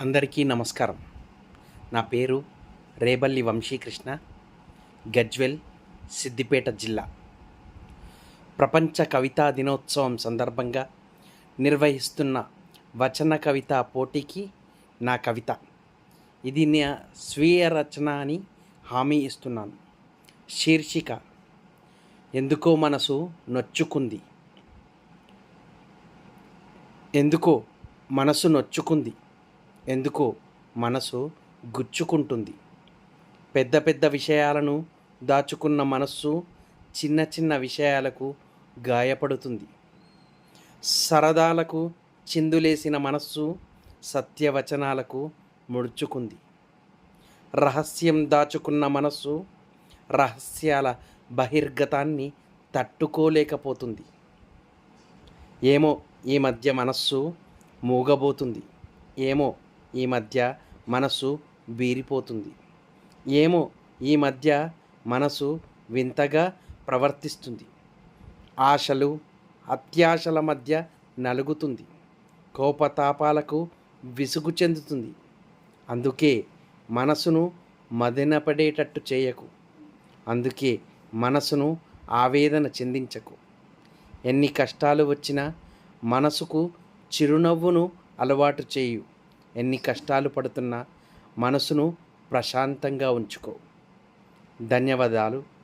అందరికీ నమస్కారం. నా పేరు రేబల్లి వంశీకృష్ణ గజ్వెల్ సిద్దిపేట జిల్లా. ప్రపంచ కవితా దినోత్సవం సందర్భంగా నిర్వహిస్తున్న వచన కవిత పోటీకి నా కవిత. ఇది నా స్వీయ రచన అని హామీ ఇస్తున్నాను. శీర్షిక ఎందుకో మనసు నొచ్చుకుంది. ఎందుకో మనసు నొచ్చుకుంది. ఎందుకో మనసు గుచ్చుకుంటుంది. పెద్ద పెద్ద విషయాలను దాచుకున్న మనస్సు చిన్న చిన్న విషయాలకు గాయపడుతుంది. సరదాలకు చిందులేసిన మనస్సు సత్యవచనాలకు ముడుచుకుంది. రహస్యం దాచుకున్న మనస్సు రహస్యాల బహిర్గతాన్ని తట్టుకోలేకపోతుంది. ఏమో ఈ మధ్య మనస్సు మూగబోతుంది. ఏమో ఈ మధ్య మనసు బీరిపోతుంది ఏమో ఈ మధ్య మనసు వింతగా ప్రవర్తిస్తుంది. ఆశలు అత్యాశల మధ్య నలుగుతుంది. కోపతాపాలకు విసుగు చెందుతుంది. అందుకే మనసును మదినపడేటట్టు చేయకు. అందుకే మనసును ఆవేదన చెందించకు. ఎన్ని కష్టాలు వచ్చినా మనసుకు చిరునవ్వును అలవాటు చేయు. ఎన్ని కష్టాలు పడుతున్నా మనసును ప్రశాంతంగా ఉంచుకో. ధన్యవాదాలు.